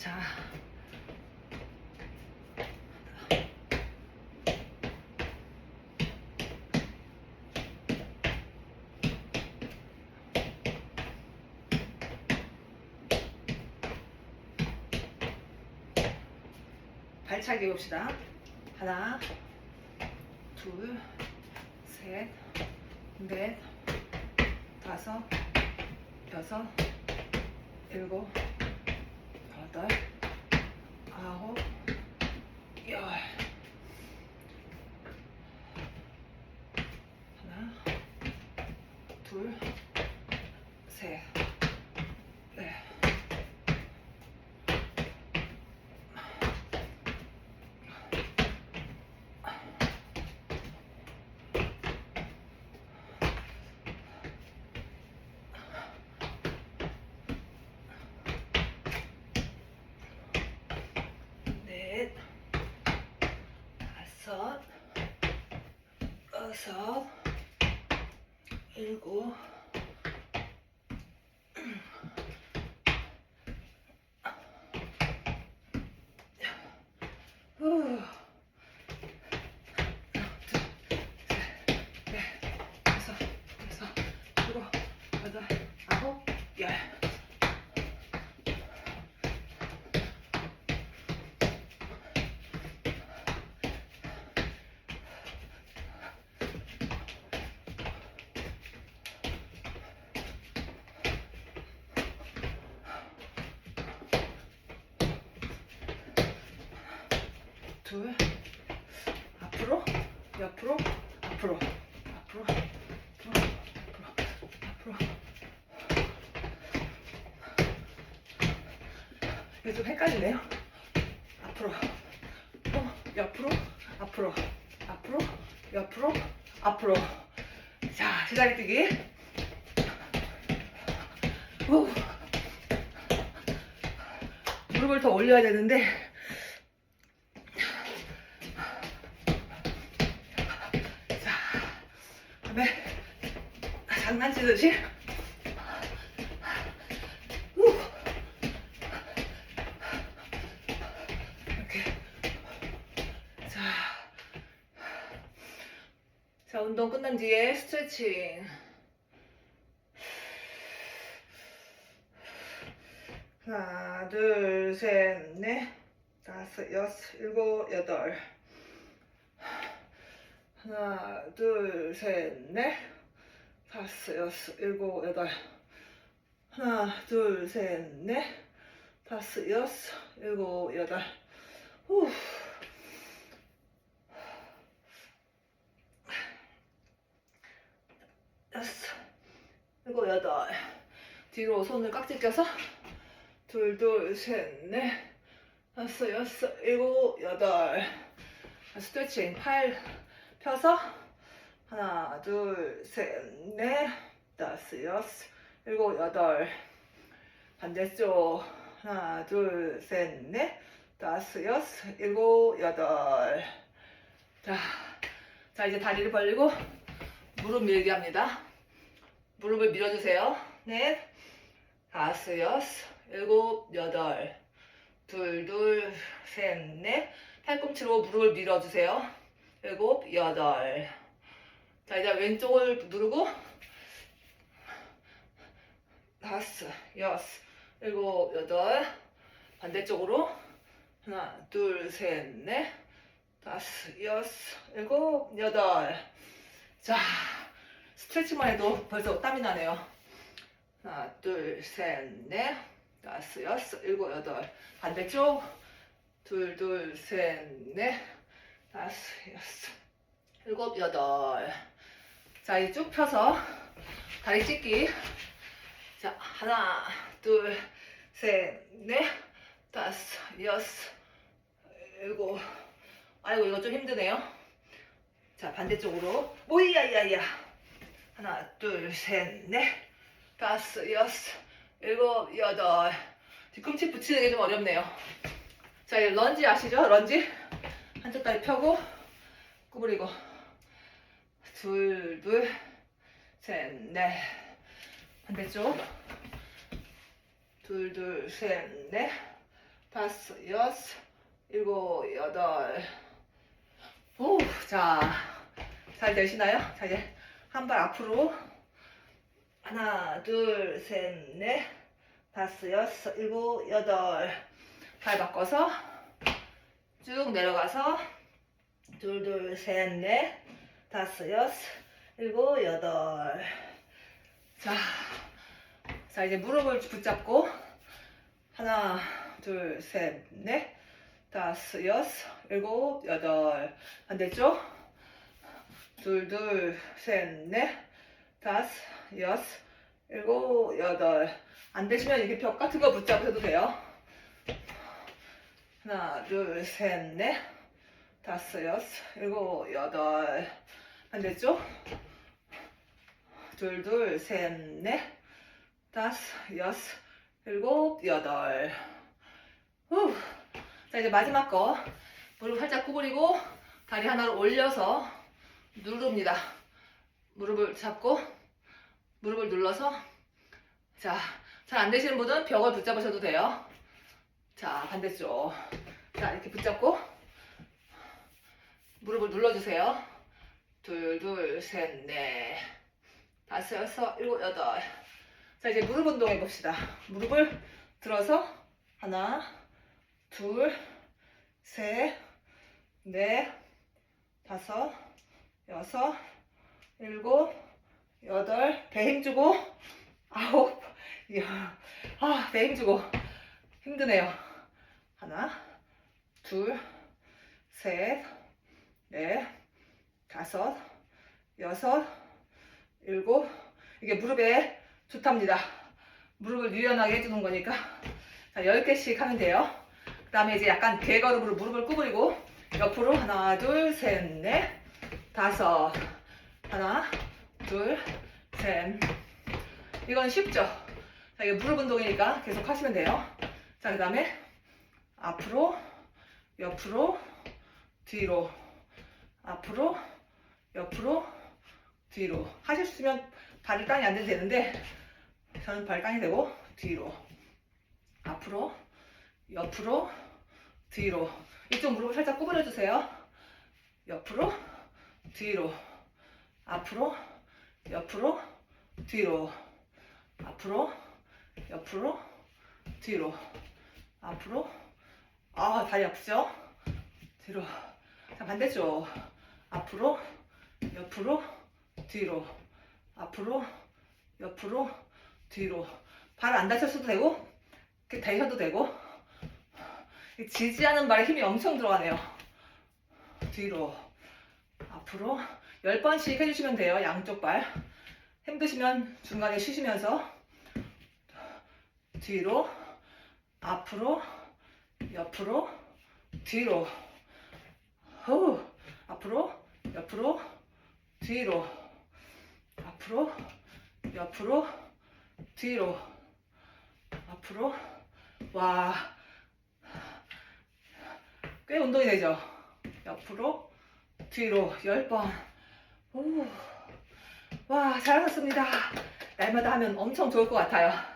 자. 발차기 해봅시다. 하나, 둘, 셋, 넷, 다섯, 여섯, 일곱, 여덟, 아홉, 열. 하나, 둘, 셋, 넷. 넷, 다섯, 여섯, 일곱, 후. 넷, 다섯, 여섯, 일곱, 여덟, 아홉, 열. 둘. 앞으로 옆으로 앞으로. 앞으로 앞으로 앞으로. 앞으로 이게 좀 헷갈리네요. 앞으로 또 옆으로 앞으로. 앞으로 옆으로 앞으로. 자 제자리 뛰기. 후. 무릎을 더 올려야 되는데 자, 다음에 장난치듯이 후. 이렇게. 자, 자 운동 끝난 뒤에 스트레칭. 하나 둘셋넷 다섯 여섯 일곱 여덟. 하나, 둘, 셋, 넷, 다섯, 여섯, 일곱, 여덟. 하나, 둘, 셋, 넷, 다섯, 여섯, 일곱, 여덟. 후. 여섯, 일곱, 여덟. 뒤로 손을 깍지 껴서 둘, 둘, 셋, 넷, 다섯, 여섯, 일곱, 여덟. 스트레칭 팔 펴서 하나 둘 셋 넷 다섯 여섯 일곱 여덟. 반대쪽. 하나 둘 셋 넷 다섯 여섯 일곱 여덟. 자, 자 이제 다리를 벌리고 무릎 밀기 합니다. 무릎을 밀어주세요. 넷 다섯 여섯 일곱 여덟. 둘 둘 셋 넷. 팔꿈치로 무릎을 밀어주세요. 일곱, 여덟. 자, 이제 왼쪽을 누르고 다섯, 여섯, 일곱, 여덟. 반대쪽으로 하나, 둘, 셋, 넷, 다섯, 여섯, 일곱, 여덟. 자, 스트레칭만 해도 벌써 땀이 나네요. 하나, 둘, 셋, 넷, 다섯, 여섯, 일곱, 여덟. 반대쪽 둘, 둘, 셋, 넷. 다섯, 여섯, 일곱, 여덟. 자, 이제 쭉 펴서 다리 찢기. 자, 하나, 둘, 셋, 넷, 다섯, 여섯, 일곱. 아이고, 이거 좀 힘드네요. 자, 반대쪽으로. 오이야야야. 하나, 둘, 셋, 넷, 다섯, 여섯, 일곱, 여덟. 뒤꿈치 붙이는 게 좀 어렵네요. 자, 이 런지 아시죠? 런지. 한쪽 다리 펴고 구부리고 둘, 둘, 셋, 넷 반대쪽 둘, 둘, 셋, 넷 다섯, 여섯, 일곱, 여덟. 오, 자, 잘 되시나요? 자, 이제 한 발 앞으로. 하나, 둘, 셋, 넷, 다섯, 여섯, 일곱, 여덟. 발 바꿔서 쭉 내려가서 둘, 둘, 셋, 넷, 다섯, 여섯, 일곱, 여덟. 자, 자 이제 무릎을 붙잡고 하나, 둘, 셋, 넷, 다섯, 여섯, 일곱, 여덟. 반대쪽. 둘, 둘, 셋, 넷, 다섯, 여섯, 일곱, 여덟. 안 되시면 이렇게 벽 같은 거 붙잡으셔도 돼요. 하나, 둘, 셋, 넷, 다섯, 여섯, 일곱, 여덟. 반대쪽. 둘, 둘, 셋, 넷, 다섯, 여섯, 일곱, 여덟. 후. 자, 이제 마지막 거. 무릎 살짝 구부리고 다리 하나를 올려서 누릅니다. 무릎을 잡고 무릎을 눌러서 자, 잘 안 되시는 분은 벽을 붙잡으셔도 돼요. 자, 반대쪽. 자, 이렇게 붙잡고 무릎을 눌러주세요. 둘, 둘, 셋, 넷, 다섯, 여섯, 일곱, 여덟. 자, 이제 무릎 운동 해봅시다. 무릎을 들어서 하나, 둘, 셋, 넷, 다섯, 여섯, 일곱, 여덟, 배 힘주고, 아홉, 열. 아, 배 힘주고. 힘드네요. 하나, 둘, 셋, 넷, 다섯, 여섯, 일곱. 이게 무릎에 좋답니다. 무릎을 유연하게 해주는 거니까. 자, 10개씩 하면 돼요. 그 다음에 이제 약간 개걸음으로 무릎을 구부리고, 옆으로 하나, 둘, 셋, 넷, 다섯. 하나, 둘, 셋. 이건 쉽죠? 자, 이게 무릎 운동이니까 계속 하시면 돼요. 자, 그 다음에 앞으로, 옆으로, 뒤로, 앞으로, 옆으로, 뒤로. 있으면 발이 땅이 안 돼도 되는데, 저는 발이 땅이 되고, 뒤로. 앞으로, 옆으로, 뒤로. 이쪽 무릎을 살짝 구부려 주세요. 옆으로, 뒤로. 앞으로, 옆으로, 뒤로. 앞으로, 옆으로, 뒤로. 앞으로. 아, 다리 아프죠? 뒤로. 자, 반대쪽. 앞으로, 옆으로, 뒤로. 앞으로, 옆으로, 뒤로. 발 안 다쳤어도 되고, 이렇게 대셔도 되고. 이 지지하는 발에 힘이 엄청 들어가네요. 뒤로. 앞으로. 10번씩 해주시면 돼요. 양쪽 발. 힘드시면 중간에 쉬시면서. 뒤로. 앞으로. 옆으로. 뒤로. 후. 앞으로. 옆으로. 뒤로. 앞으로. 옆으로. 뒤로. 앞으로. 와. 꽤 운동이 되죠? 옆으로. 뒤로. 10번. 오. 와, 잘하셨습니다. 날마다 하면 엄청 좋을 것 같아요.